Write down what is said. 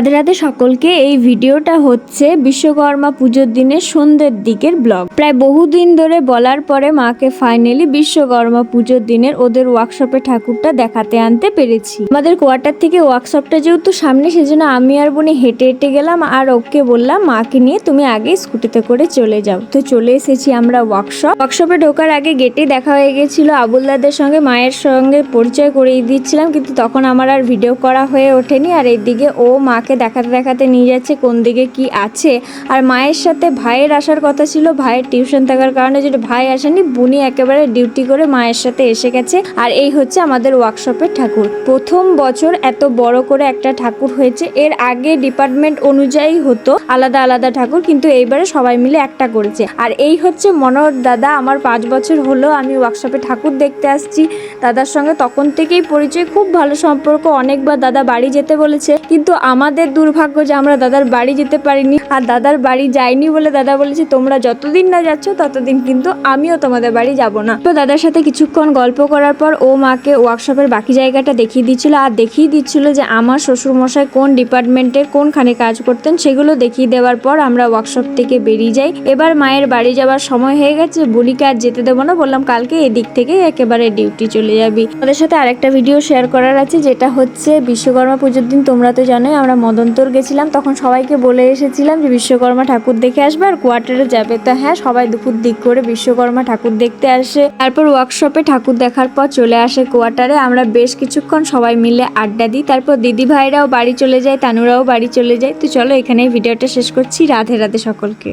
রাধে রাধে সকলকে এই ভিডিওটা হচ্ছে বিশ্বকর্মা পুজোর দিনের সন্ধ্যের দিকের ব্লগ। প্রায় বহুদিন ধরে বলার পরে মাকে ফাইনালি বিশ্বকর্মা পুজোর দিনের ওদের ওয়ার্কশপে ঠাকুরটা দেখাতে আনতে পেরেছি। আমাদের কোয়ার্টার থেকে ওয়ার্কশপটা যেহেতু সামনে, সেজন্য আমি আর বোনে হেঁটে হেঁটে গেলাম আর ওকে বললাম, মাকে নিয়ে তুমি আগে স্কুটিতে করে চলে যাও। তো চলে এসেছি আমরা ওয়ার্কশপ ওয়ার্কশপে ঢোকার আগে গেটে দেখা হয়ে গেছিল। আবুল্লাদের সঙ্গে, মায়ের সঙ্গে পরিচয় করিয়ে দিচ্ছিলাম, কিন্তু তখন আমার আর ভিডিও করা হয়ে ওঠেনি। আর এইদিকে ও মাকে দেখাতে দেখাতে নিয়ে যাচ্ছে, কোন দিকে কি আছে। আর মায়ের সাথে ভাইয়ের আসার কথা ছিল, ভাইয়ের টিউশন থাকার কারণে যেটা ভাই আসেনি, বুনি একেবারে ডিউটি করে মায়ের সাথে এসে গেছে। আর এই হচ্ছে আমাদের ওয়ার্কশপের ঠাকুর। প্রথম বছর এত বড় করে একটা ঠাকুর হয়েছে, এর আগে ডিপার্টমেন্ট অনুযায়ী হতো, আলাদা আলাদা ঠাকুর, কিন্তু এইবারে সবাই মিলে একটা করেছে। আর এই হচ্ছে মনোহর দাদা, আমার পাঁচ বছর হলো, আমি ওয়ার্কশপে ঠাকুর দেখতে আসছি। দাদার সঙ্গে তখন থেকেই পরিচয়, খুব ভালো সম্পর্ক, অনেকবার দাদা বাড়ি যেতে বলেছে। কিন্তু আমাদের দুর্ভাগ্য যে আমরা দাদার বাড়ি যেতে পারিনি আর দাদার বাড়ি যাইনি বলে দাদা বলেছে, তোমরা যতদিন না যাচ্ছ, ততদিন কিন্তু আমিও তোমাদের বাড়ি যাব না। তো দাদার সাথে কিছুক্ষণ গল্প করার পর ও মাকে ওয়ার্কশপের বাকি জায়গাটা দেখিয়ে দিচ্ছিল আর দেখিয়ে দিচ্ছিল যে আমার শ্বশুর মশাই কোন ডিপার্টমেন্টের কোনখানে কাজ করতেন সেগুলো দেখিয়ে দেওয়ার পর আমরা ওয়ার্কশপ থেকে বেরিয়ে যাই। এবার মায়ের বাড়ি যাওয়ার সময় হয়ে গেছে, বুলিকে আর যেতে দেবো না, বললাম কালকে এদিক থেকে একেবারে ডিউটি চলে যাবি। ওদের সাথে আরেকটা ভিডিও শেয়ার করার আছে, যেটা হচ্ছে বিশ্বকর্মা পুজোর দিন, তোমরা তো জানোই, আমরা মদন্তর গেছিলাম, তখন সবাইকে বলে এসেছিলাম যে বিশ্বকর্মা ঠাকুর দেখে আসবে আর কোয়ার্টারে যাবে। তো হ্যাঁ সবাই দুপুর দিক করে বিশ্বকর্মা ঠাকুর দেখতে আসে। তারপর ওয়ার্কশপে ঠাকুর দেখার পর চলে আসে কোয়ার্টারে। আমরা বেশ কিছুক্ষণ সবাই মিলে আড্ডা দিই। তারপর দিদি ভাইরাও বাড়ি চলে যায়, তানুরাও বাড়ি চলে যায়। তো চলো এখানে ভিডিওটা শেষ করছি। রাধে রাধে সকলকে।